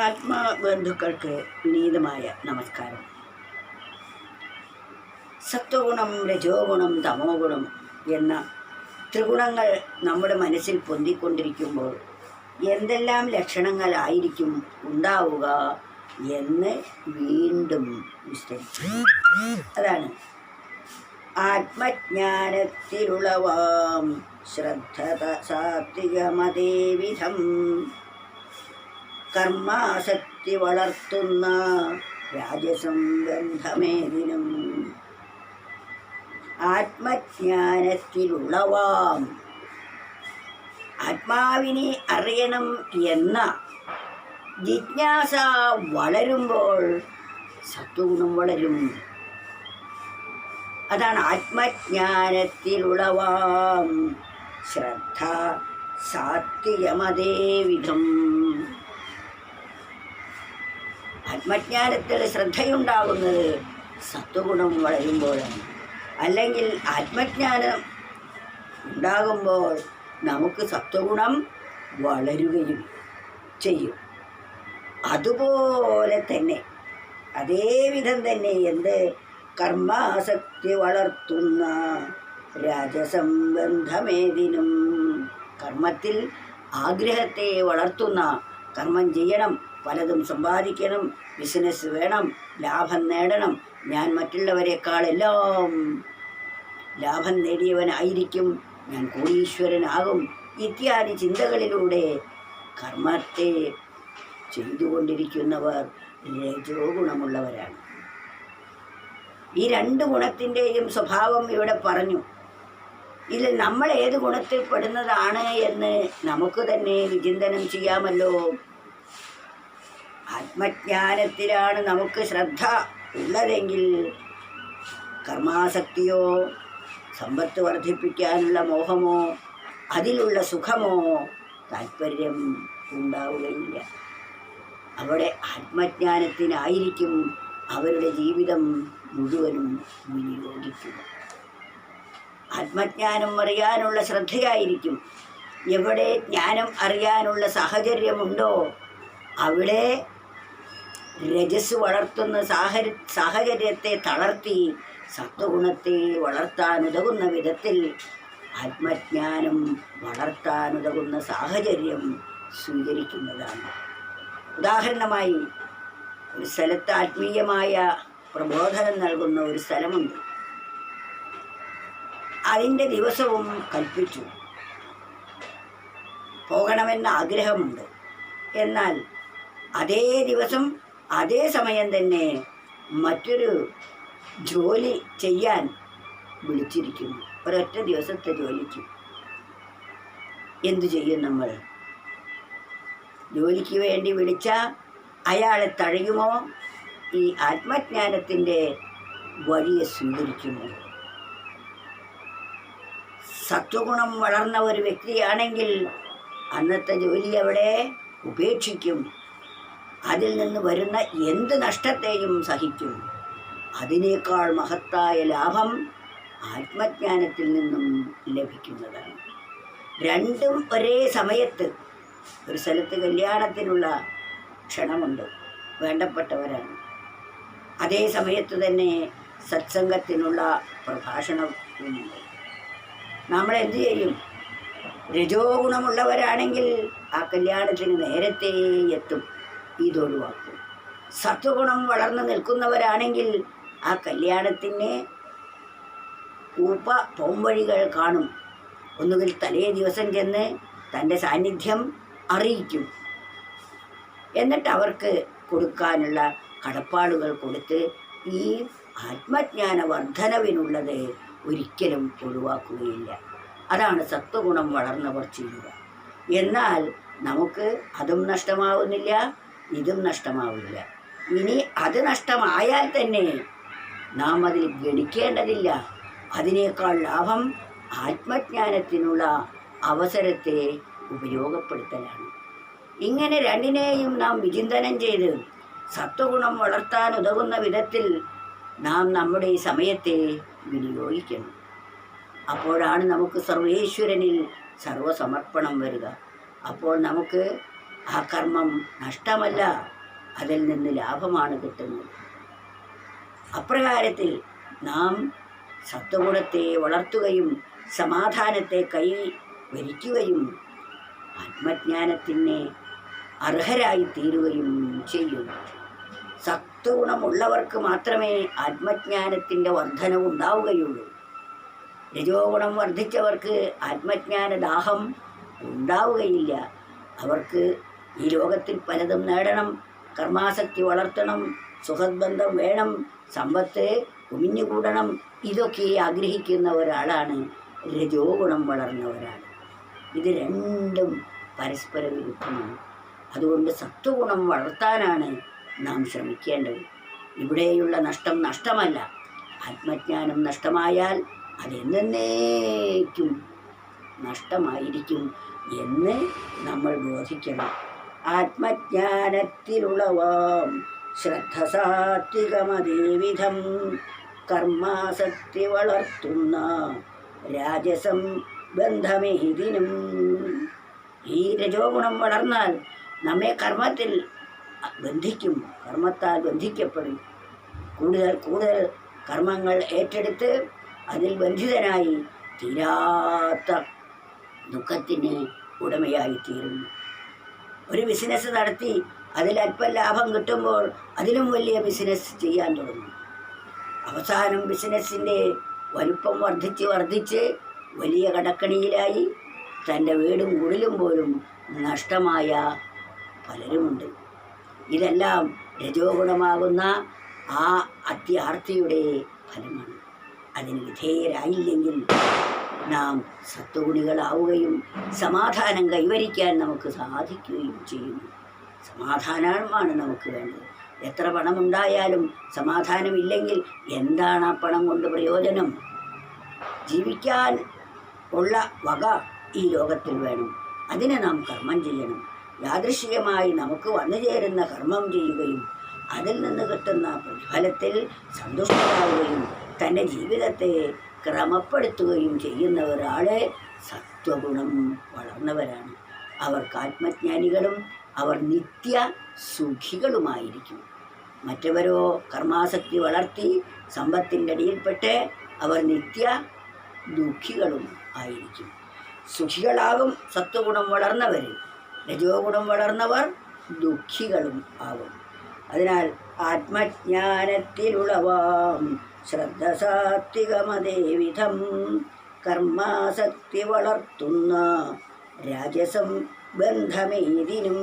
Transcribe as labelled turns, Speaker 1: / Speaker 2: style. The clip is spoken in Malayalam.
Speaker 1: ആത്മബന്ധുക്കൾക്ക് വിനീതമായ നമസ്കാരം. സത്വഗുണം രജോഗുണം തമോഗുണം തമോ ഗുണം എന്ന ത്രിഗുണങ്ങൾ നമ്മുടെ മനസ്സിൽ പൊന്തിക്കൊണ്ടിരിക്കുമ്പോൾ എന്തെല്ലാം ലക്ഷണങ്ങളായിരിക്കും ഉണ്ടാവുക എന്ന് വീണ്ടും വിസ്തരിച്ചു അതാണ് ആത്മജ്ഞാനത്തിലുളവാം. ശ്രദ്ധ സാത്വികമതേവിധം കർമാസക്തി വളർത്തുന്ന രാജസം ബന്ധമേതിനും ആത്മജ്ഞാനത്തിലുളവാം. ആത്മാവിനെ അറിയണം എന്ന ജിജ്ഞാസ വളരുമ്പോൾ സത്വഗുണം വളരും. അതാണ് ആത്മജ്ഞാനത്തിലുളവാം. ശ്രദ്ധ സാത്വികമതേവിധം ആത്മജ്ഞാനത്തിൽ ശ്രദ്ധയുണ്ടാകുന്നത് സത്വഗുണം വളരുമ്പോഴാണ്. അല്ലെങ്കിൽ ആത്മജ്ഞാനം ഉണ്ടാകുമ്പോൾ നമുക്ക് സത്വഗുണം വളരുകയും ചെയ്യും. അതുപോലെ തന്നെ അതേവിധം തന്നെ എന്ത്? കർമാസക്തി വളർത്തുന്ന രാജസംബന്ധമേതിനും കർമ്മത്തിൽ ആഗ്രഹത്തെ വളർത്തുന്ന കർമ്മം ചെയ്യണം. പലതും സമ്പാദിക്കണം ബിസിനസ് വേണം ലാഭം നേടണം. ഞാൻ മറ്റുള്ളവരെക്കാളെല്ലാം ലാഭം നേടിയവനായിരിക്കും. ഞാൻ കോടീശ്വരനാകും. ഇത്യാദി ചിന്തകളിലൂടെ കർമ്മത്തെ ചെയ്തുകൊണ്ടിരിക്കുന്നവർ രജോ ഗുണമുള്ളവരാണ്. ഈ രണ്ട് ഗുണത്തിന്റെയും സ്വഭാവം ഇവിടെ പറഞ്ഞു. ഇതിൽ നമ്മൾ ഏത് ഗുണത്തിൽ പെടുന്നതാണ് എന്ന് നമുക്ക് തന്നെ വിചിന്തനം ചെയ്യാമല്ലോ. ആത്മജ്ഞാനത്തിലാണ് നമുക്ക് ശ്രദ്ധ ഉള്ളതെങ്കിൽ കർമാസക്തിയോ സമ്പത്ത് വർദ്ധിപ്പിക്കാനുള്ള മോഹമോ അതിലുള്ള സുഖമോ താല്പര്യം ഉണ്ടാവുകയില്ല. അവിടെ ആത്മജ്ഞാനത്തിനായിരിക്കും അവരുടെ ജീവിതം മുഴുവനും വിനിയോഗിക്കുക. ആത്മജ്ഞാനം അറിയാനുള്ള ശ്രദ്ധയായിരിക്കും. എവിടെ ജ്ഞാനം അറിയാനുള്ള സാഹചര്യമുണ്ടോ അവിടെ രജസ് വളർത്തുന്ന സാഹച സാഹചര്യത്തെ തളർത്തി സത്വഗുണത്തെ വളർത്താനുതകുന്ന വിധത്തിൽ ആത്മജ്ഞാനം വളർത്താനുതകുന്ന സാഹചര്യം സ്വീകരിക്കുന്നതാണ്. ഉദാഹരണമായി ഒരു സ്ഥലത്ത് ആത്മീയമായ പ്രബോധനം നൽകുന്ന ഒരു സ്ഥലമുണ്ട്. അതിന്റെ ദിവസവും കൽപ്പിച്ചു. പോകണമെന്ന ആഗ്രഹമുണ്ട്. എന്നാൽ അതേ ദിവസം അതേ സമയം തന്നെ മറ്റൊരു ജോലി ചെയ്യാൻ വിളിച്ചിരിക്കുന്നു. ഒരൊറ്റ ദിവസത്തെ ജോലിക്ക്. എന്തു ചെയ്യും നമ്മൾ? ജോലിക്ക് വേണ്ടി വിളിച്ച അയാളെ തഴയുമോ ഈ ആത്മജ്ഞാനത്തിന്റെ വഴിയെ സ്വീകരിക്കുമോ? സത്വഗുണം വളർന്ന ഒരു വ്യക്തിയാണെങ്കിൽ അന്നത്തെ ജോലി അവിടെ ഉപേക്ഷിക്കും. അതിൽ നിന്ന് വരുന്ന എന്ത് നഷ്ടത്തെയും സഹിക്കും. അതിനേക്കാൾ മഹത്തായ ലാഭം ആത്മജ്ഞാനത്തിൽ നിന്നും ലഭിക്കുന്നതാണ്. രണ്ടും ഒരേ സമയത്ത് ഒരു സ്ഥലത്ത് കല്യാണത്തിനുള്ള ക്ഷണമുണ്ട്. വേണ്ടപ്പെട്ടവരാണ്. അതേ സമയത്ത് തന്നെ സത്സംഗത്തിനുള്ള പ്രഭാഷണവുമുണ്ട് നമ്മൾ എന്തു ചെയ്യും? രജോ ഗുണമുള്ളവരാണെങ്കിൽ ആ കല്യാണത്തിന് നേരത്തെ എത്തും. ഇതൊഴിവാക്കും. സത്വഗുണം വളർന്നു നിൽക്കുന്നവരാണെങ്കിൽ ആ കല്യാണത്തിന് ഉപ പോംവഴികൾ കാണും. ഒന്നുകിൽ തലേ ദിവസം ചെന്ന് തന്റെ സാന്നിധ്യം അറിയിക്കും. എന്നിട്ട് അവർക്ക് കൊടുക്കാനുള്ള കടപ്പാടുകൾ കൊടുത്ത് ഈ ആത്മജ്ഞാന വർധനവിനുള്ളത് ഒരിക്കലും ഒഴിവാക്കുകയില്ല. അതാണ് സത്വഗുണം വളർന്നവർ ചെയ്യുക. എന്നാൽ നമുക്ക് അതും നഷ്ടമാവുന്നില്ല. ഇതും നഷ്ടമാവില്ല. ഇനി അത് നഷ്ടമായാൽ തന്നെ നാം അതിൽ ഗണിക്കേണ്ടതില്ല. അതിനേക്കാൾ ലാഭം ആത്മജ്ഞാനത്തിനുള്ള അവസരത്തെ ഉപയോഗപ്പെടുത്തലാണ്. ഇങ്ങനെ രണ്ടിനെയും നാം വിചിന്തനം ചെയ്ത് സത്വഗുണം വളർത്താൻ ഉതകുന്ന വിധത്തിൽ നാം നമ്മുടെ സമയത്തെ വിനിയോഗിക്കണം. അപ്പോഴാണ് നമുക്ക് സർവേശ്വരനിൽ സർവസമർപ്പണം വരിക. അപ്പോൾ നമുക്ക് ആ കർമ്മം നഷ്ടമല്ല. അതിൽ നിന്ന് ലാഭമാണ് കിട്ടുന്നത്. അപ്രകാരത്തിൽ നാം സത്വഗുണത്തെ വളർത്തുകയും സമാധാനത്തെ കൈ വരിക്കുകയും ആത്മജ്ഞാനത്തിന് അർഹരായി തീരുകയും ചെയ്യും. സത്വഗുണമുള്ളവർക്ക് മാത്രമേ ആത്മജ്ഞാനത്തിന്റെ വർധനവ് ഉണ്ടാവുകയുള്ളൂ. രജോ ഗുണം വർദ്ധിച്ചവർക്ക് ആത്മജ്ഞാന ദാഹം ഉണ്ടാവുകയില്ല. അവർക്ക് ഈ ലോകത്തിൽ പലതും നേടണം. കർമാസക്തി വളർത്തണം. സുഹൃദ്ബന്ധം വേണം. സമ്പത്ത് കുമിഞ്ഞുകൂടണം. ഇതൊക്കെ ആഗ്രഹിക്കുന്ന ഒരാളാണ് രജോ ഗുണം വളർന്ന ഒരാൾ. ഇത് രണ്ടും പരസ്പര വിരുദ്ധമാണ്. അതുകൊണ്ട് സത്വഗുണം വളർത്താനാണ് നാം ശ്രമിക്കേണ്ടത്. ഇവിടെയുള്ള നഷ്ടം നഷ്ടമല്ല. ആത്മജ്ഞാനം നഷ്ടമായാൽ അതെന്നേക്കും നഷ്ടമായിരിക്കും എന്ന് നമ്മൾ ബോധിക്കണം. ആത്മജ്ഞാനത്തിലുളവാം. ശ്രദ്ധ സാത്വികമതേവിധം കർമാസക്തി വളർത്തുന്ന രാജസം ബന്ധമേഹിതിനും ഈ രജോ ഗുണം വളർന്നാൽ നമ്മെ കർമ്മത്തിൽ ബന്ധിക്കും. കർമ്മത്താൽ ബന്ധിക്കപ്പെടും. കൂടുതൽ കൂടുതൽ കർമ്മങ്ങൾ ഏറ്റെടുത്ത് അതിൽ ബന്ധിതനായി തീരാത്ത ദുഃഖത്തിന് ഉടമയായി തീരുന്നു ഒരു ബിസിനസ് നടത്തി അതിൽ അല്പം ലാഭം കിട്ടുമ്പോൾ അതിലും വലിയ ബിസിനസ് ചെയ്യാൻ തുടങ്ങും. അവസാനം ബിസിനസ്സിന്റെ വലുപ്പം വർദ്ധിച്ച് വർദ്ധിച്ച് വലിയ കടക്കണിയിലായി. തന്റെ വീടും കുടിലും പോലും നഷ്ടമായ പലരുമുണ്ട്. ഇതെല്ലാം രജോഗുണമാകുന്ന ആ അത്യാർത്ഥിയുടെ ഫലമാണ്. അതിന് വിധേയരായില്ലെങ്കിൽ നാം സത്വഗുണികളാവുകയും സമാധാനം കൈവരിക്കാൻ നമുക്ക് സാധിക്കുകയും ചെയ്യുന്നു. സമാധാനമാണ് നമുക്ക് വേണ്ടത്. എത്ര പണമുണ്ടായാലും സമാധാനമില്ലെങ്കിൽ എന്താണ് ആ പണം കൊണ്ട് പ്രയോജനം? ജീവിക്കാൻ ഉള്ള വക ഈ ലോകത്തിൽ വേണം. അതിനെ നാം കർമ്മം ചെയ്യണം. യാദൃശികമായി നമുക്ക് വന്നു ചേരുന്ന കർമ്മം ചെയ്യുകയും അതിൽ നിന്ന് കിട്ടുന്ന പ്രതിഫലത്തിൽ സന്തുഷ്ടരാകുകയും തന്റെ ജീവിതത്തെ ക്രമപ്പെടുത്തുകയും ചെയ്യുന്ന ഒരാളെ സത്വഗുണം വളർന്നവരാണ്. അവർക്ക് ആത്മജ്ഞാനികളും അവർ നിത്യ സുഖികളുമായിരിക്കും. മറ്റവരോ കർമാസക്തി വളർത്തി സമ്പത്തിന്റെ അടിയിൽപ്പെട്ട് അവർ നിത്യ ദുഃഖികളും ആയിരിക്കും. സുഖികളാകും സത്വഗുണം വളർന്നവർ. രജോ ഗുണം വളർന്നവർ ദുഃഖികളും ആകും. അതിനാൽ ആത്മജ്ഞാനത്തിലുളവാം. ശ്രദ്ധ സാത്വികമതേവിധം കർമാസക്തി വളർത്തുന്ന രാജസം ബന്ധമേതിനും